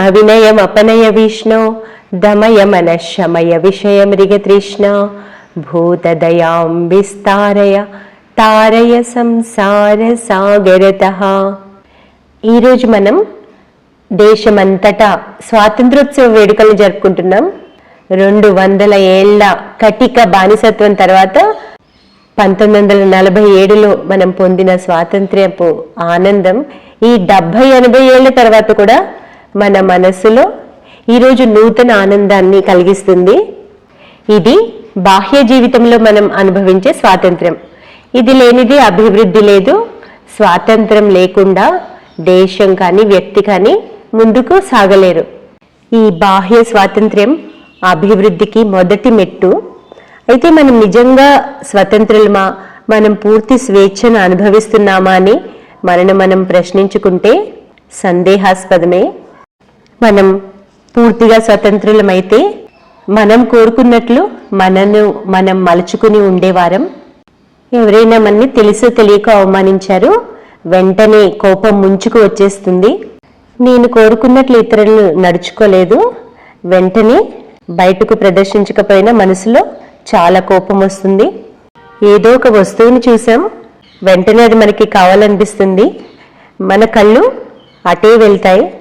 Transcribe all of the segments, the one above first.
అవినయం అపనయ విష్ణు దమయ మనశమయ విషయ మృగతృష్ణ భూతదయాం విస్తారయ తారయ సంసార సాగరత ఈరోజు మనం దేశమంతటా స్వాతంత్రోత్సవ వేడుకలు జరుపుకుంటున్నాం. రెండు వందల ఏళ్ళ కటిక బానిసత్వం తర్వాత పంతొమ్మిది వందల నలభై ఏడులో మనం పొందిన స్వాతంత్ర్యపు ఆనందం ఈ డెబ్భై ఎనభై ఏళ్ళ తర్వాత కూడా మన మనసులో ఈరోజు నూతన ఆనందాన్ని కలిగిస్తుంది. ఇది బాహ్య జీవితంలో మనం అనుభవించే స్వాతంత్రం ఇది లేనిది అభివృద్ధి లేదు. స్వాతంత్రం లేకుండా దేశం కానీ వ్యక్తి కానీ ముందుకు సాగలేరు. ఈ బాహ్య స్వాతంత్ర్యం అభివృద్ధికి మొదటి మెట్టు. అయితే మనం నిజంగా స్వతంత్రులమా మనం పూర్తి స్వేచ్ఛను అనుభవిస్తున్నామా అని మనను మనం ప్రశ్నించుకుంటే సందేహాస్పదమే. మనం పూర్తిగా స్వతంత్రులమైతే మనం కోరుకున్నట్లు మనను మనం మలుచుకుని ఉండేవారం. ఎవరైనా మనని తెలుసు తెలియక అవమానించారు వెంటనే కోపం ముంచుకు వచ్చేస్తుంది. నేను కోరుకున్నట్లు ఇతరులు నడుచుకోలేదు. వెంటనే బయటకు ప్రదర్శించకపోయినా మనసులో చాలా కోపం వస్తుంది. ఏదో ఒక వస్తువుని చూసాం వెంటనే అది మనకి కావాలనిపిస్తుంది. మన కళ్ళు అటే వెళ్తాయి.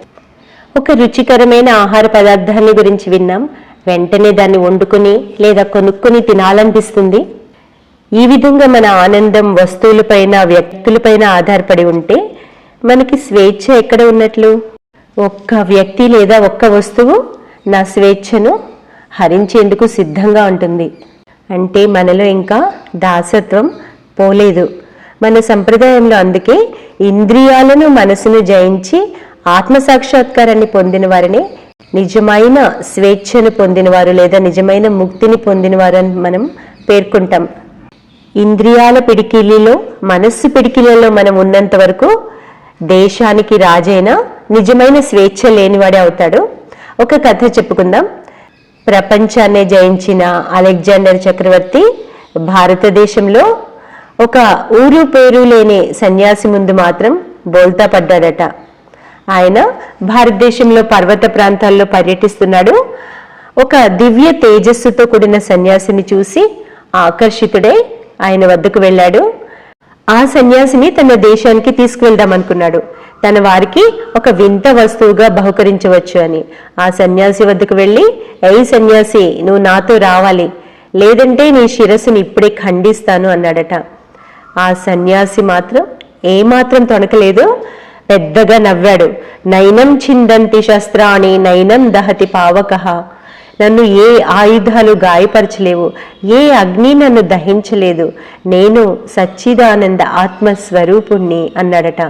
ఒక రుచికరమైన ఆహార పదార్థాన్ని గురించి విన్నాం. వెంటనే దాన్ని వండుకొని లేదా కొనుక్కుని తినాలనిపిస్తుంది. ఈ విధంగా మన ఆనందం వస్తువులపైన వ్యక్తులపైన ఆధారపడి ఉంటే మనకి స్వేచ్ఛ ఎక్కడ ఉన్నట్లు? ఒక్క వ్యక్తి లేదా ఒక్క వస్తువు నా స్వేచ్ఛను హరించేందుకు సిద్ధంగా ఉంటుంది. అంటే మనలో ఇంకా దాసత్వం పోలేదు. మన సంప్రదాయంలో అందుకే ఇంద్రియాలను మనసును జయించి ఆత్మ సాక్షాత్కారాన్ని పొందిన వారిని నిజమైన స్వేచ్ఛను పొందినవారు లేదా నిజమైన ముక్తిని పొందినవారు అని మనం పేర్కొంటాం. ఇంద్రియాల పిడికిలిలో మనస్సు పిడికిలలో మనం ఉన్నంత వరకు దేశానికి రాజైన నిజమైన స్వేచ్ఛ లేనివాడే అవుతాడు. ఒక కథ చెప్పుకుందాం. ప్రపంచాన్ని జయించిన అలెగ్జాండర్ చక్రవర్తి భారతదేశంలో ఒక ఊరు పేరు లేని సన్యాసి ముందు మాత్రం బోల్తా పడ్డాడట. ఆయన భారతదేశంలో పర్వత ప్రాంతాల్లో పర్యటిస్తున్నాడు. ఒక దివ్య తేజస్సుతో కూడిన సన్యాసిని చూసి ఆకర్షితుడై ఆయన వద్దకు వెళ్ళాడు. ఆ సన్యాసిని తన దేశానికి తీసుకువెళ్దాం అనుకున్నాడు. తన వారికి ఒక వింత వస్తువుగా బహుకరించవచ్చు అని. ఆ సన్యాసి వద్దకు వెళ్ళి ఏ సన్యాసి నువ్వు నాతో రావాలి. లేదంటే నీ శిరస్సుని ఇప్పుడే ఖండిస్తాను అన్నాడట. ఆ సన్యాసి మాత్రం ఏమాత్రం తొణకలేదు. పెద్దగా నవ్వాడు. నైనం చిందంతి శస్త్రాణి నైనం దహతి పావక. నన్ను ఏ ఆయుధాలు గాయపరచలేవు. ఏ అగ్ని నన్ను దహించలేదు. నేను సచ్చిదానంద ఆత్మస్వరూపుణ్ణి అన్నాడట.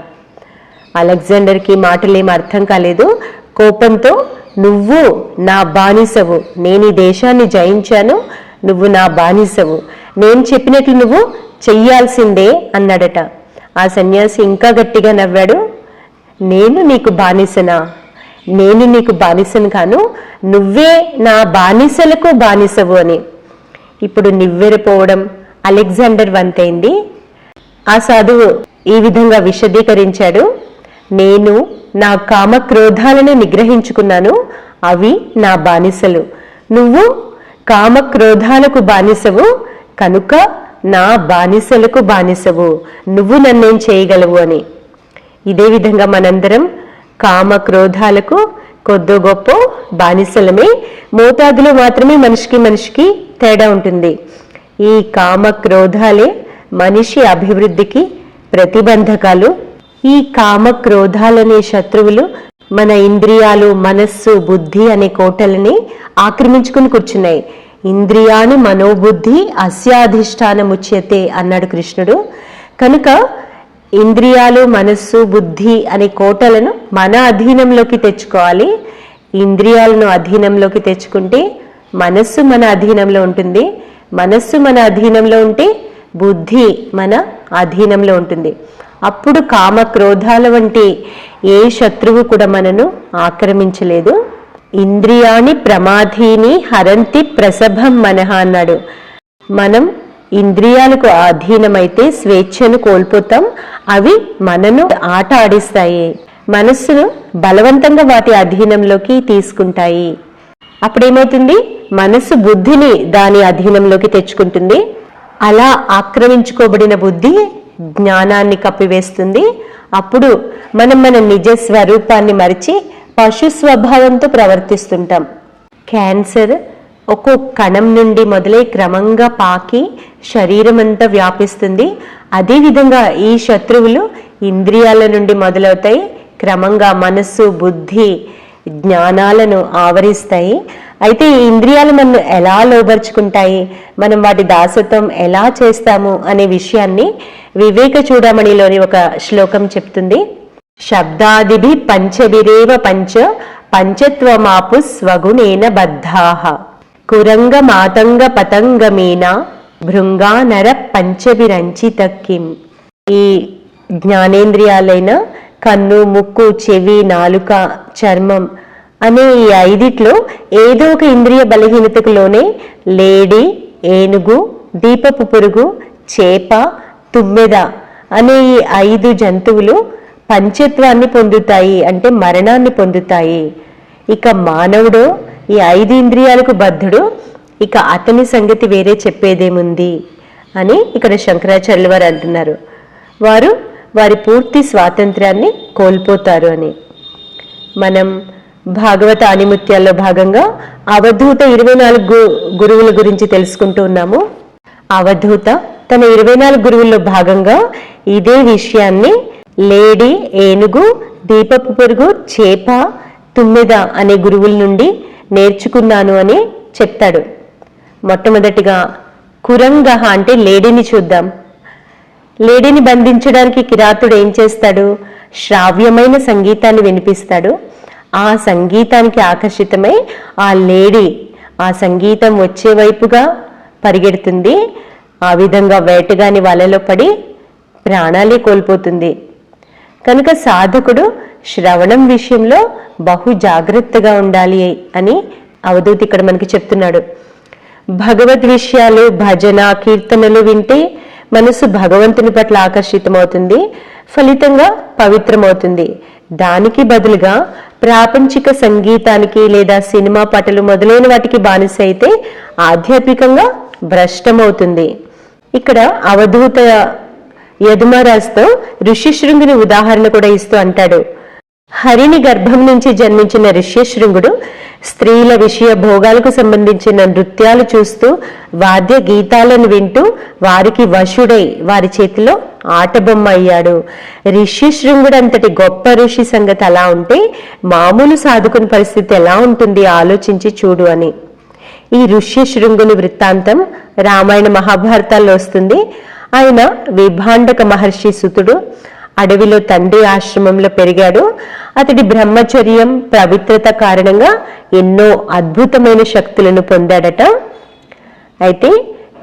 అలెగ్జాండర్కి మాటలేం అర్థం కాలేదు. కోపంతో నువ్వు నా బానిసవు. నేను ఈ దేశాన్ని జయించాను. నువ్వు నా బానిసవు. నేను చెప్పినట్లు నువ్వు చెయ్యాల్సిందే అన్నాడట. ఆ సన్యాసి ఇంకా గట్టిగా నవ్వాడు. నేను నీకు బానిసనా? నేను నీకు బానిసను కాను నువ్వే నా బానిసలకు బానిసవు అని. ఇప్పుడు నివ్వెరపోవడం అలెగ్జాండర్ వంతైంది. ఆ సాధువు ఈ విధంగా విశదీకరించాడు. నేను నా కామక్రోధాలను నిగ్రహించుకున్నాను అవి నా బానిసలు. నువ్వు కామక్రోధాలకు బానిసవు కనుక నా బానిసలకు బానిసవు. నువ్వు నన్నేం చేయగలవు అని. ఇదే విధంగా మనందరం కామ క్రోధాలకు కొద్దో గొప్ప బానిసలమే. మోతాదులో మాత్రమే మనిషికి మనిషికి తేడా ఉంటుంది. ఈ కామ క్రోధాలే మనిషి అభివృద్ధికి ప్రతిబంధకాలు. ఈ కామ క్రోధాలనే శత్రువులు మన ఇంద్రియాలు మనస్సు బుద్ధి అనే కోటలని ఆక్రమించుకుని కూర్చున్నాయి. ఇంద్రియాను మనోబుద్ధి అస్యాధిష్టానముచ్యతే అన్నాడు కృష్ణుడు. కనుక ఇంద్రియాలు మనస్సు బుద్ధి అనే కోటలను మన అధీనంలోకి తెచ్చుకోవాలి. ఇంద్రియాలను అధీనంలోకి తెచ్చుకుంటే మనస్సు మన అధీనంలో ఉంటుంది. మనస్సు మన అధీనంలో ఉంటే బుద్ధి మన అధీనంలో ఉంటుంది. అప్పుడు కామ క్రోధాల వంటి ఏ శత్రువు కూడా మనను ఆక్రమించలేదు. ఇంద్రియాని ప్రమాధీని హరంతి ప్రసభం మనహ అన్నాడు. మనం ఇంద్రియాలకు అధీనమైతే స్వేచ్ఛను కోల్పోతాం. అవి మనను ఆట ఆడిస్తాయి. మనస్సును బలవంతంగా వాటి అధీనంలోకి తీసుకుంటాయి. అప్పుడేమవుతుంది? మనస్సు బుద్ధిని దాని అధీనంలోకి తెచ్చుకుంటుంది. అలా ఆక్రమించుకోబడిన బుద్ధి జ్ఞానాన్ని కప్పివేస్తుంది. అప్పుడు మనం మన నిజ స్వరూపాన్ని మరిచి పశు స్వభావంతో ప్రవర్తిస్తుంటాం. క్యాన్సర్ ఒక్కో కణం నుండి మొదలై క్రమంగా పాకి శరీరం అంతా వ్యాపిస్తుంది అదేవిధంగా ఈ శత్రువులు ఇంద్రియాల నుండి మొదలవుతాయి. క్రమంగా మనస్సు బుద్ధి జ్ఞానాలను ఆవరిస్తాయి. అయితే ఈ ఇంద్రియాలు మనం ఎలా లోబరుచుకుంటాయి? మనం వాటి దాసత్వం ఎలా చేస్తాము అనే విషయాన్ని వివేక చూడమణిలోని ఒక శ్లోకం చెప్తుంది. శబ్దాదిభి పంచభిరేవ పంచ పంచత్వమాపు స్వగుణేన బద్ధాహ కురంగ మాతంగ పతంగమేన భృంగానర పంచవిరంచిత కిం ఈ జ్ఞానేంద్రియాలైన కన్ను ముక్కు చెవి నాలుక చర్మం అనే ఈ ఐదిట్లో ఏదో ఒక ఇంద్రియ బలహీనతకు లోనే లేడి ఏనుగు దీపపు పురుగు చేప తుమ్మెద అనే ఈ ఐదు జంతువులు పంచత్వాన్ని పొందుతాయి అంటే మరణాన్ని పొందుతాయి. ఇక మానవుడు ఈ ఐదు ఇంద్రియాలకు బద్ధుడు ఇక అతని సంగతి వేరే చెప్పేదేముంది అని ఇక్కడ శంకరాచార్యుల వారు అంటున్నారు. వారు వారి పూర్తి స్వాతంత్ర్యాన్ని కోల్పోతారు అని. మనం భాగవత ఆనిముత్యాల్లో భాగంగా అవధూత ఇరవై నాలుగు గురువుల గురించి తెలుసుకుంటూ ఉన్నాము. అవధూత తన ఇరవై నాలుగు గురువుల్లో భాగంగా ఇదే విషయాన్ని లేడీ ఏనుగు దీపపు పురుగు చేప తుమ్మెద అనే గురువుల నుండి నేర్చుకున్నాను అని చెప్తాడు. మొట్టమొదటిగా కురంగహ అంటే లేడీని చూద్దాం. లేడీని బంధించడానికి కిరాతుడు ఏం చేస్తాడు? శ్రావ్యమైన సంగీతాన్ని వినిపిస్తాడు. ఆ సంగీతానికి ఆకర్షితమై ఆ లేడీ ఆ సంగీతం వచ్చే వైపుగా పరిగెడుతుంది. ఆ విధంగా వేటగాని వలలో పడి ప్రాణాలే కోల్పోతుంది. కనుక సాధకుడు శ్రవణం విషయంలో బహు జాగ్రత్తగా ఉండాలి అని అవధూతి ఇక్కడ మనకి చెప్తున్నాడు. భగవద్ విషయాలు భజన కీర్తనలు వింటే మనసు భగవంతుని పట్ల ఆకర్షితమవుతుంది ఫలితంగా పవిత్రమవుతుంది. దానికి బదులుగా ప్రాపంచిక సంగీతానికి లేదా సినిమా పాటలు మొదలైన వాటికి బానిస అయితే ఆధ్యాత్మికంగా భ్రష్టమవుతుంది. ఇక్కడ అవధూత యదుమరాజుతో ఋషిశృంగుని ఉదాహరణ కూడా ఇస్తూ అంటాడు. హరిని గర్భం నుంచి జన్మించిన ఋష్యశృంగుడు స్త్రీల విషయ భోగాలకు సంబంధించిన నృత్యాలు చూస్తూ వాద్య గీతాలను వింటూ వారికి వశుడై వారి చేతిలో ఆటబొమ్మ అయ్యాడు. ఋష్యశృంగుడంతటి గొప్ప ఋషి సంగతి అలా ఉంటే మామూలు సాధుకుని పరిస్థితి ఎలా ఉంటుంది ఆలోచించి చూడు అని. ఈ ఋష్యశృంగుని వృత్తాంతం రామాయణ మహాభారతాల్లో వస్తుంది. ఆయన విభాండక మహర్షి సుతుడు అడవిలో తండ్రి ఆశ్రమంలో పెరిగాడు. అతడి బ్రహ్మచర్యం పవిత్రత కారణంగా ఎన్నో అద్భుతమైన శక్తులను పొందాడట. అయితే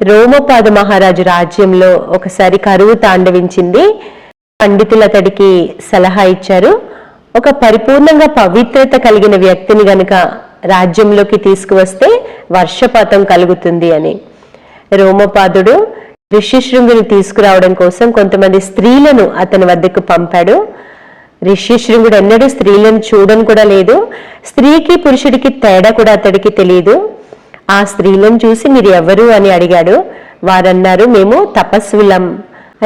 రోమపాద మహారాజు రాజ్యంలో ఒకసారి కరువు తాండవించింది. పండితులు అతడికి సలహా ఇచ్చారు. ఒక పరిపూర్ణంగా పవిత్రత కలిగిన వ్యక్తిని గనుక రాజ్యంలోకి తీసుకువస్తే వర్షపాతం కలుగుతుంది అని. రోమపాదుడు ఋష్యశృంగుని తీసుకురావడం కోసం కొంతమంది స్త్రీలను అతని వద్దకు పంపాడు. ఋష్యశృంగుడు ఎన్నడూ స్త్రీలను చూడని కూడా లేదు. స్త్రీకి పురుషుడికి తేడా కూడా అతడికి తెలియదు ఆ స్త్రీలను చూసి మీరు ఎవరు అని అడిగాడు. వారన్నారు మేము తపస్సులం.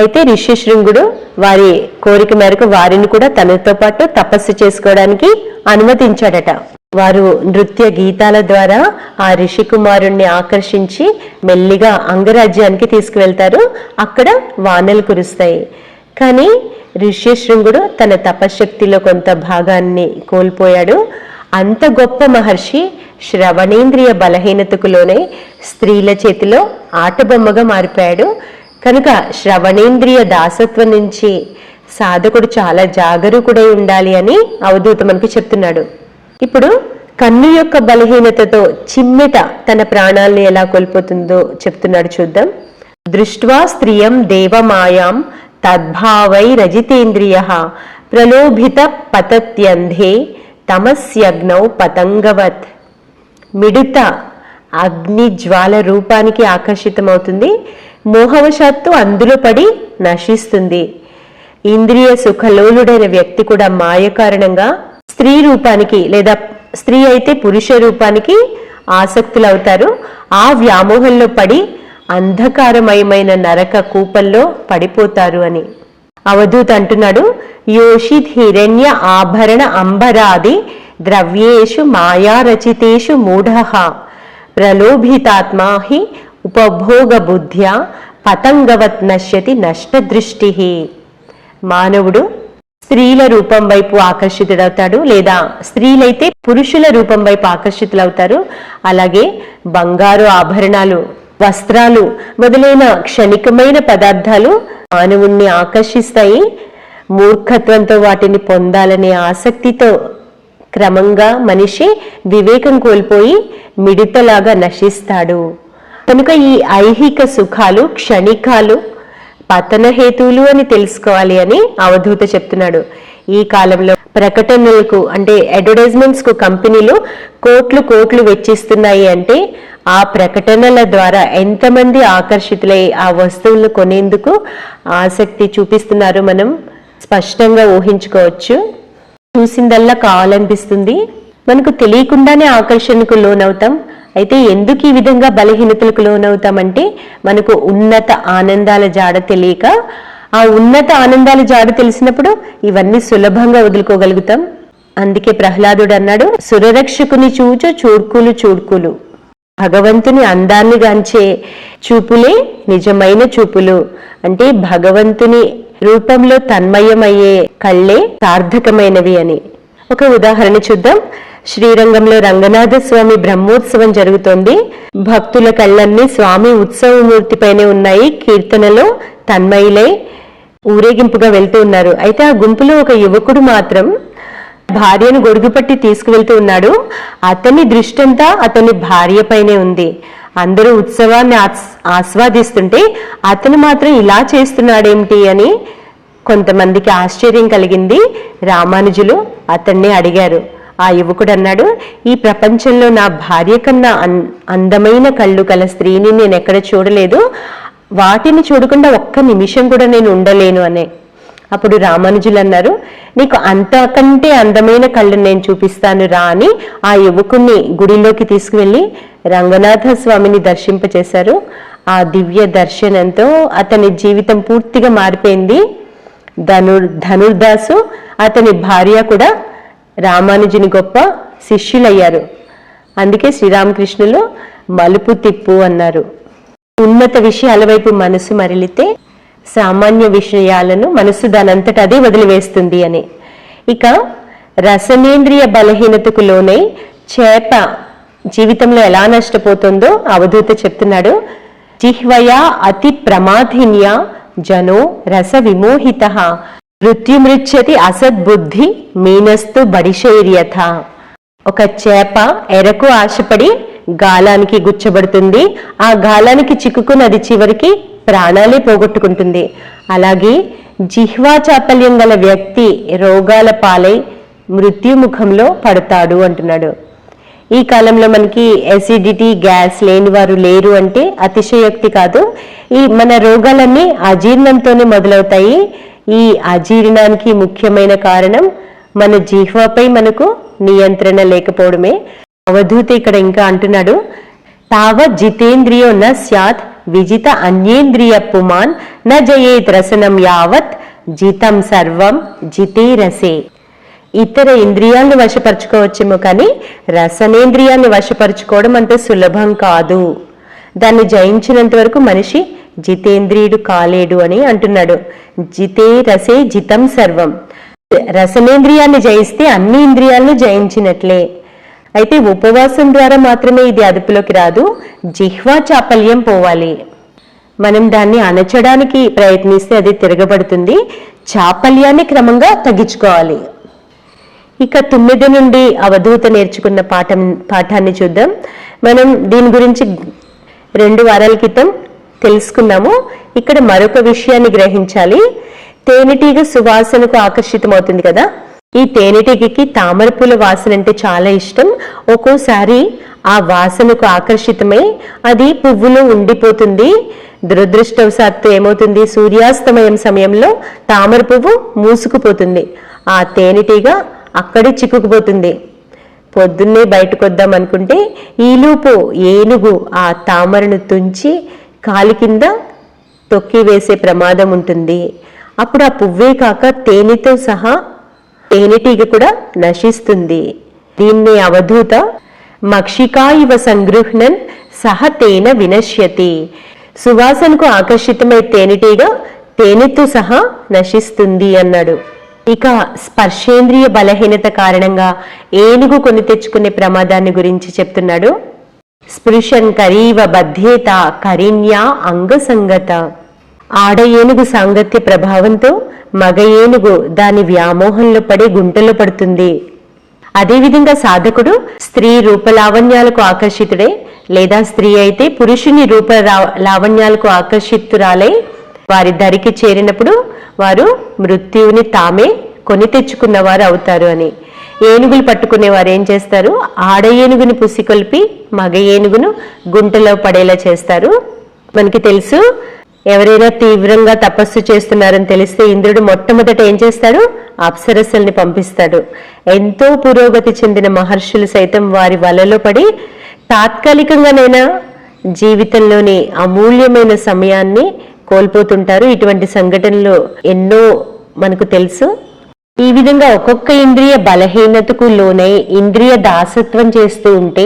అయితే ఋష్యశృంగుడు వారి కోరిక మేరకు వారిని కూడా తనతో పాటు తపస్సు చేసుకోవడానికి అనుమతించాడట. వారు నృత్య గీతాల ద్వారా ఆ ఋషి కుమారుణ్ణి ఆకర్షించి మెల్లిగా అంగరాజ్యానికి తీసుకువెళ్తారు. అక్కడ వానలు కురుస్తాయి. కానీ ఋష్యశృంగుడు తన తపశ్శక్తిలో కొంత భాగాన్ని కోల్పోయాడు. అంత గొప్ప మహర్షి శ్రవణేంద్రియ బలహీనతకు లోనే స్త్రీల చేతిలో ఆటబొమ్మగా మారిపోయాడు. కనుక శ్రవణేంద్రియ దాసత్వం నుంచి సాధకుడు చాలా జాగరూకుడై ఉండాలి అని అవధూత మనకి చెప్తున్నాడు. ఇప్పుడు కన్ను యొక్క బలహీనతతో చిమ్మెట తన ప్రాణాల్ని ఎలా కోల్పోతుందో చెప్తున్నాడు చూద్దాం. దృష్ట్వా స్త్రియం దేవమాయాం తద్భావై రజితేంద్రియ ప్రలోభిత పతత్యంధే తమస్యగ్నౌ పతంగవత్. మిడుత అగ్ని జ్వాల రూపానికి ఆకర్షితమవుతుంది. మోహవశాత్తు అందులో పడి నశిస్తుంది. ఇంద్రియ సుఖలోలుడైన వ్యక్తి కూడా మాయ కారణంగా స్త్రీ రూపానికి లేదా స్త్రీ అయితే పురుష రూపానికి ఆసక్తులవుతారు. ఆ వ్యామోహంలో పడి అంధకారమయమైన నరక కూపంలో పడిపోతారు అని. అవధూత్ అంటున్నాడు యోషిత్ హిరణ్య ఆభరణ అంబరాది ద్రవ్యేషు మాయారచితేషు మూఢ ప్రలోభితాత్మా హి ఉపభోగ బుద్ధ్యా పతంగవత్ నశ్యతి నష్టదృష్టి మానవుడు స్త్రీల రూపం వైపు ఆకర్షితుడవుతాడు లేదా స్త్రీలైతే పురుషుల రూపం వైపు ఆకర్షితులవుతారు. అలాగే బంగారు ఆభరణాలు వస్త్రాలు మొదలైన క్షణికమైన పదార్థాలు మానవుణ్ణి ఆకర్షిస్తాయి. మూర్ఖత్వంతో వాటిని పొందాలనే ఆసక్తితో క్రమంగా మనిషి వివేకం కోల్పోయి మిడతలాగా నశిస్తాడు. కనుక ఈ ఐహిక సుఖాలు క్షణికాలు పతన హేతువులు అని తెలుసుకోవాలి అని అవధూత చెప్తున్నాడు. ఈ కాలంలో ప్రకటనలకు అంటే అడ్వర్టైజ్మెంట్స్కు కంపెనీలు కోట్లు కోట్లు వెచ్చిస్తున్నాయి అంటే ఆ ప్రకటనల ద్వారా ఎంతమంది ఆకర్షితులై ఆ వస్తువులను కొనేందుకు ఆసక్తి చూపిస్తున్నారు మనం స్పష్టంగా ఊహించుకోవచ్చు. చూసిందల్లా కావాలనిపిస్తుంది మనకు తెలియకుండానే ఆకర్షణకు లోనవుతాం. అయితే ఎందుకు ఈ విధంగా బలహీనతలకు లోనవుతామంటే మనకు ఉన్నత ఆనందాల జాడ తెలియక ఆ ఉన్నత ఆనందాల జాడ తెలిసినప్పుడు ఇవన్నీ సులభంగా వదులుకోగలుగుతాం. అందుకే ప్రహ్లాదుడు అన్నాడు సురరక్షకుని చూచు చూడ్కులు చూడ్కులు. భగవంతుని అందాన్ని గాంచే చూపులే నిజమైన చూపులు. అంటే భగవంతుని రూపంలో తన్మయమయ్యే కళ్ళే సార్థకమైనవి అని. ఒక ఉదాహరణ చూద్దాం. శ్రీరంగంలో రంగనాథ స్వామి బ్రహ్మోత్సవం జరుగుతోంది. భక్తుల కళ్ళన్నీ స్వామి ఉత్సవమూర్తిపైనే ఉన్నాయి. కీర్తనలో తన్మయులై ఊరేగింపుగా వెళ్తూ ఉన్నారు. అయితే ఆ గుంపులో ఒక యువకుడు మాత్రం భార్యను గొడుగుపట్టి తీసుకువెళ్తూ ఉన్నాడు. అతని దృష్టంతా అతని భార్యపైనే ఉంది. అందరూ ఉత్సవాన్ని ఆస్- ఆస్వాదిస్తుంటే అతను మాత్రం ఇలా చేస్తున్నాడేమిటి అని కొంతమందికి ఆశ్చర్యం కలిగింది. రామానుజులు అతన్ని అడిగారు. ఆ యువకుడు అన్నాడు ఈ ప్రపంచంలో నా భార్య కన్నా అన్- అందమైన కళ్ళు కల స్త్రీని నేను ఎక్కడ చూడలేదు. వాటిని చూడకుండా ఒక్క నిమిషం కూడా నేను ఉండలేను అనే. అప్పుడు రామానుజులు అన్నారు నీకు అంతకంటే అందమైన కళ్ళు నేను చూపిస్తాను రా అని ఆ యువకుణ్ణి గుడిలోకి తీసుకువెళ్ళి రంగనాథ స్వామిని దర్శింపచేశారు. ఆ దివ్య దర్శనంతో అతని జీవితం పూర్తిగా మారిపోయింది. ధనుర్ ధనుర్దాసు అతని భార్య కూడా రామానుజుని గొప్ప శిష్యులయ్యారు. అందుకే శ్రీరామకృష్ణులు మలుపు తిప్పు అన్నారు. ఉన్నత విషయాల వైపు మనసు మరలితే సామాన్య విషయాలను మనసు దానంతట అదే వదిలివేస్తుంది అని. ఇక రసనేంద్రియ బలహీనతకు లోనై చేప జీవితంలో ఎలా నష్టపోతుందో అవధూత చెప్తున్నాడు. జిహ్వయా అతి ప్రమాధిన్య జనో రస విమోహిత. మృత్యుమృచ్చతి అసద్బుద్ధి మీనస్తు బడిశైర్యథ. ఒక చేప ఎరకు ఆశపడి గాలానికి గుచ్చబడుతుంది. ఆ గాలానికి చిక్కుకుని అది చివరికి ప్రాణాలే పోగొట్టుకుంటుంది. అలాగే జిహ్వా చాపల్యం గల వ్యక్తి రోగాల పాలై మృత్యుముఖంలో పడతాడు అంటున్నాడు. ఈ కాలంలో మనకి ఎసిడిటీ గ్యాస్ లేని వారు లేరు అంటే అతిశయోక్తి కాదు. ఈ మన రోగాలన్నీ అజీర్ణంతోనే మొదలవుతాయి. ఈ అజీర్ణానికి ముఖ్యమైన కారణం మన జీహ్వపై మనకు నియంత్రణ లేకపోవడమే. అవధూత ఇక్కడ ఇంకా అంటున్నాడు తావ జితేంద్రియో న స్యాత్ విజిత అన్యేంద్రియ పుమాన్ న జయేత్ రసనం యావత్ జితం సర్వం జితే రసే ఇతర ఇంద్రియాలను వశపరచుకోవచ్చేమో కానీ రసనేంద్రియాన్ని వశపరచుకోవడం అంత సులభం కాదు. దాన్ని జయించినంత వరకు మనిషి జితేంద్రియుడు కాలేడు అని అంటున్నాడు. జితే రసే జితం సర్వం. రసనేంద్రియాన్ని జయిస్తే అన్ని ఇంద్రియాలను జయించినట్లే. అయితే ఉపవాసం ద్వారా మాత్రమే ఇది అదుపులోకి రాదు జిహ్వా చాపల్యం పోవాలి. మనం దాన్ని అణచడానికి ప్రయత్నిస్తే అది తిరగబడుతుంది చాపల్యాన్ని క్రమంగా తగ్గించుకోవాలి. ఇక తొమ్మిది నుండి అవధూత నేర్చుకున్న పాఠం పాఠాన్ని చూద్దాం. మనం దీని గురించి రెండు వారాల క్రితం తెలుసుకున్నాము ఇక్కడ మరొక విషయాన్ని గ్రహించాలి. తేనెటీగ సువాసనకు ఆకర్షితమవుతుంది కదా. ఈ తేనెటీగకి తామరపూల వాసన అంటే చాలా ఇష్టం. ఒక్కోసారి ఆ వాసనకు ఆకర్షితమై. అది పువ్వులో ఉండిపోతుంది. దురదృష్టవశాత్తు ఏమవుతుంది? సూర్యాస్తమయం సమయంలో తామర పువ్వు మూసుకుపోతుంది. ఆ తేనెటీగ అక్కడే చిక్కుకుపోతుంది. పొద్దున్నే బయటకు వద్దాం అనుకుంటే ఈలోపు ఏనుగు ఆ తామరను తుంచి కాలి కింద తొక్కి వేసే ప్రమాదం ఉంటుంది. అప్పుడు ఆ పువ్వే కాక తేనెతో సహా తేనెటీగ కూడా నశిస్తుంది. దీన్ని అవధూత మక్షికా ఇవ సంగృహ్ణన్ సహ తేన వినశ్యతి. సువాసనకు ఆకర్షితమై తేనెటీగ తేనెతో సహా నశిస్తుంది అన్నాడు. ఇక స్పర్శేంద్రియ బలహీనత కారణంగా ఏనుగు కొని తెచ్చుకునే ప్రమాదాన్ని గురించి చెప్తున్నాడు స్పృశన్ కరీవ బధ్యేత కరిణ్యా అంగసంగత. ఆడ ఏనుగు సాంగత్య ప్రభావంతో మగ ఏనుగు దాని వ్యామోహంలో పడి గుంటలో పడుతుంది. అదేవిధంగా సాధకుడు స్త్రీ రూపలావణ్యాలకు ఆకర్షితుడే లేదా స్త్రీ అయితే పురుషుని రూప లావణ్యాలకు ఆకర్షితురాలై వారి దరికి చేరినప్పుడు వారు మృత్యువుని తామే కొని తెచ్చుకున్న వారు అవుతారు అని. ఏనుగులు పట్టుకునే వారు ఏం చేస్తారు? ఆడ ఏనుగుని పుసికొల్పి మగ ఏనుగును గుంటలో పడేలా చేస్తారు. మనకి తెలుసు ఎవరైనా తీవ్రంగా తపస్సు చేస్తున్నారని తెలిస్తే ఇంద్రుడు మొట్టమొదట ఏం చేస్తాడు? అప్సరస్సుల్ని పంపిస్తాడు. ఎంతో పురోగతి చెందిన మహర్షులు సైతం వారి వలలో పడి తాత్కాలికంగానైనా జీవితంలోని అమూల్యమైన సమయాన్ని కోల్పోతుంటారు. ఇటువంటి సంఘటనలు ఎన్నో మనకు తెలుసు. ఈ విధంగా ఒక్కొక్క ఇంద్రియ బలహీనతకు లోనై ఇంద్రియ దాసత్వం చేస్తూ ఉంటే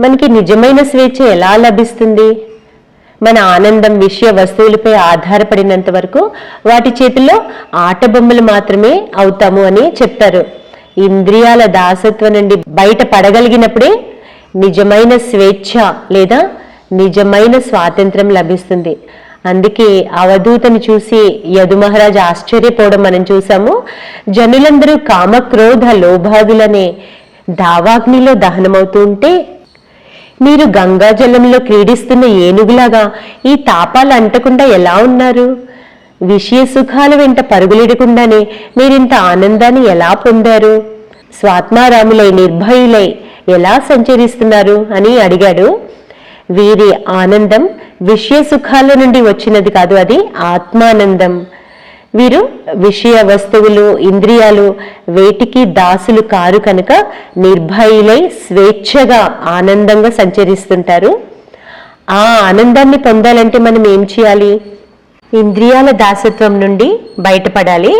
మనకి నిజమైన స్వేచ్ఛ ఎలా లభిస్తుంది? మన ఆనందం విషయ వస్తువులపై ఆధారపడినంత వరకు వాటి చేతిలో ఆట బొమ్మలు మాత్రమే అవుతాము అని చెప్తారు. ఇంద్రియాల దాసత్వం నుండి బయట పడగలిగినప్పుడే నిజమైన స్వేచ్ఛ లేదా నిజమైన స్వాతంత్రం లభిస్తుంది. అందుకే అవధూతను చూసి యదుమహారాజు ఆశ్చర్యపోవడం మనం చూసాము. జనులందరూ కామక్రోధ లోభాదులనే దావాగ్నిలో దహనమవుతూ ఉంటే మీరు గంగా జలంలో క్రీడిస్తున్న ఏనుగులాగా ఈ తాపాలు అంటకుండా ఎలా ఉన్నారు? విషయ సుఖాల వెంట పరుగులిడకుండానే మీరింత ఆనందాన్ని ఎలా పొందారు? స్వాత్మారాములై నిర్భయులై ఎలా సంచరిస్తున్నారు అని అడిగాడు. వీరి ఆనందం విషయ సుఖాల నుండి వచ్చినది కాదు అది ఆత్మానందం. వీరు విషయ వస్తువులు ఇంద్రియాలు వేటికి దాసులు కారు కనుక నిర్భయులై స్వేచ్ఛగా ఆనందంగా సంచరిస్తుంటారు. ఆ ఆనందాన్ని పొందాలంటే మనం ఏం చేయాలి? ఇంద్రియాల దాసత్వం నుండి బయటపడాలి.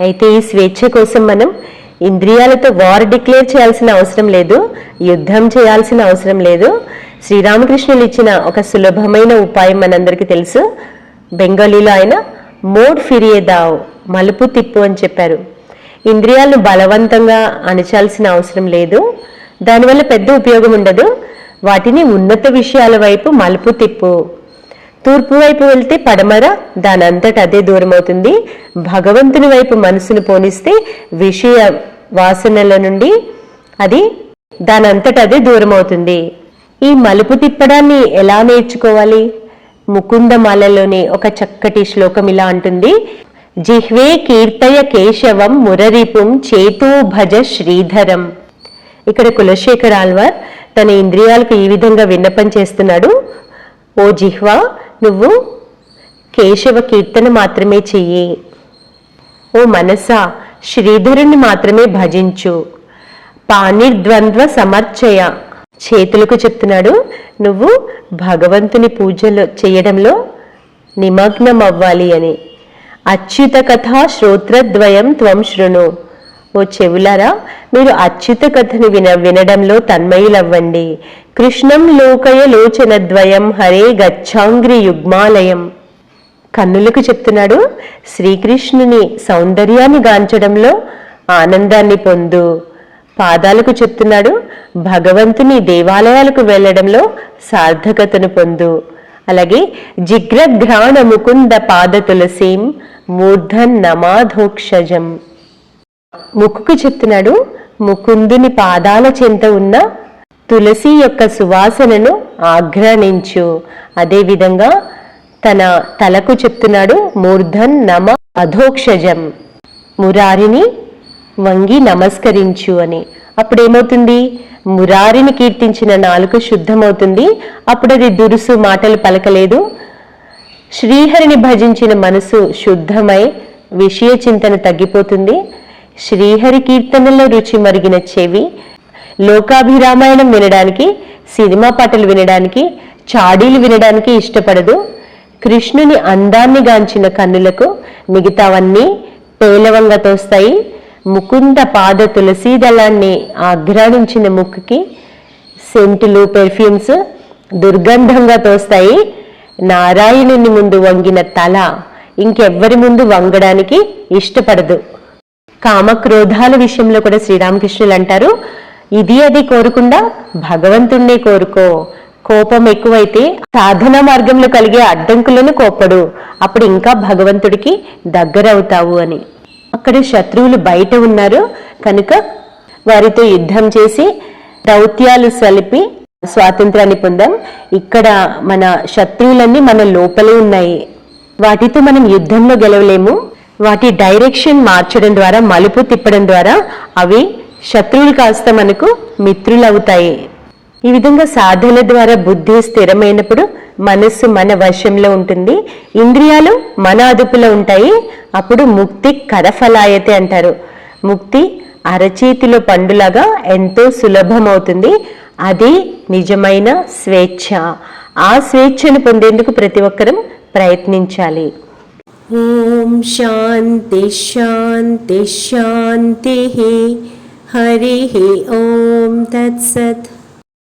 అయితే ఈ స్వేచ్ఛ కోసం మనం ఇంద్రియాలతో వార్ డిక్లేర్ చేయాల్సిన అవసరం లేదు యుద్ధం చేయాల్సిన అవసరం లేదు. శ్రీరామకృష్ణులు ఇచ్చిన ఒక సులభమైన ఉపాయం మనందరికీ తెలుసు. బెంగాలీలో ఆయన మోడ్ ఫిరియేదావ్ మలుపు తిప్పు అని చెప్పారు. ఇంద్రియాలను బలవంతంగా అణచాల్సిన అవసరం లేదు. దానివల్ల పెద్ద ఉపయోగం ఉండదు. వాటిని ఉన్నత విషయాల వైపు మలుపు తిప్పు. తూర్పు వైపు వెళ్తే పడమర దానంతట అదే దూరం అవుతుంది భగవంతుని వైపు మనసును పోనిస్తే విషయ వాసనల నుండి అది దానంతట అదే దూరం అవుతుంది ఈ మలుపు తిప్పడాన్ని ఎలా నేర్చుకోవాలి? ముకుందమాలలోని ఒక చక్కటి శ్లోకం ఇలా అంటుంది. జిహ్వే కీర్తయ కేశవం మురరిపుం చేతో భజ శ్రీధరం. ఇక్కడ కులశేఖర్ ఆల్వార్ తన ఇంద్రియాలకు ఈ విధంగా విన్నపం చేస్తున్నాడు. ఓ జిహ్వా నువ్వు కేశవ కీర్తన మాత్రమే చెయ్యి. ఓ మనసా శ్రీధరుణ్ణి మాత్రమే భజించు. పాణిర్ద్వంద్వ సమర్చయ. చేతులకు చెప్తున్నాడు నువ్వు భగవంతుని పూజలు చేయడంలో నిమగ్నం అవ్వాలి అని. అచ్యుత కథా శ్రోత్రద్వయం త్వం శృణు. ఓ చెవులారా మీరు అచ్యుత కథని విన వినడంలో తన్మయులవ్వండి. కృష్ణం లోకయ లోచనద్వయం హరే గచ్చాంగ్రి యుగ్మాలయం. కన్నులకు చెప్తున్నాడు శ్రీకృష్ణుని సౌందర్యాన్ని గాంచడంలో ఆనందాన్ని పొందు. పాదాలకు చెప్తున్నాడు భగవంతుని దేవాలయాలకు వెళ్ళడంలో సార్థకతను పొందు. అలాగే జిగ్రఘ్రాణ ముకుంద పాద తులసీం మూర్ధన్ నమాధోక్షజం. ముక్కుకు చెప్తున్నాడు ముకుందుని పాదాల చెంత ఉన్న తులసి యొక్క సువాసనను ఆఘ్రాణించు అదేవిధంగా తన తలకు చెప్తున్నాడు మూర్ధన్ నమ అధోక్షజం. మురారిని వంగి నమస్కరించు అని. అప్పుడేమవుతుంది? మురారిని కీర్తించిన నాలుక శుద్ధమవుతుంది. అప్పుడు అది దురుసు మాటలు పలకలేదు. శ్రీహరిని భజించిన మనసు శుద్ధమై విషయ చింతన తగ్గిపోతుంది. శ్రీహరి కీర్తనలో రుచి మరిగిన చెవి లోకాభిరామాయణం వినడానికి సినిమా పాటలు వినడానికి చాడీలు వినడానికి ఇష్టపడదు. కృష్ణుని అందాన్ని గాంచిన కన్నులకు మిగతావన్నీ పేలవంగా తోస్తాయి. ముకుంద పాద తులసీ దళాన్ని ఆఘ్రాణించిన ముక్కుకి సెంటులు పెర్ఫ్యూమ్స్ దుర్గంధంగా తోస్తాయి. నారాయణుని ముందు వంగిన తల ఇంకెవ్వరి ముందు వంగడానికి ఇష్టపడదు. కామక్రోధాల విషయంలో కూడా శ్రీరామకృష్ణులు అంటారు ఇది అది కోరకుండా భగవంతుణ్ణే కోరుకో. కోపం ఎక్కువైతే సాధన మార్గంలో కలిగే అడ్డంకులను కోపడు అప్పుడు ఇంకా భగవంతుడికి దగ్గరవుతావు అని. అక్కడ శత్రువులు బయట ఉన్నారు. కనుక వారితో యుద్ధం చేసి దౌత్యాలు సలిపి స్వాతంత్రాన్ని పొందాం. ఇక్కడ మన శత్రువులన్నీ మన లోపలే ఉన్నాయి. వాటితో మనం యుద్ధంలో గెలవలేము. వాటి డైరెక్షన్ మార్చడం ద్వారా మలుపు తిప్పడం ద్వారా అవి శత్రువులు కాస్త మనకు మిత్రులవుతాయి. ఈ విధంగా సాధన ద్వారా బుద్ధి స్థిరమైనప్పుడు మనస్సు మన వశంలో ఉంటుంది. ఇంద్రియాలు మన అదుపులో ఉంటాయి. అప్పుడు ముక్తి కరఫలాయతే అంటారు. ముక్తి అరచేతిలో పండులాగా ఎంతో సులభమవుతుంది. అది నిజమైన స్వేచ్ఛ. ఆ స్వేచ్ఛను పొందేందుకు ప్రతి ఒక్కరం ప్రయత్నించాలి. ఓం శాంతి శాంతి శాంతి హరి ఓం తత్సత్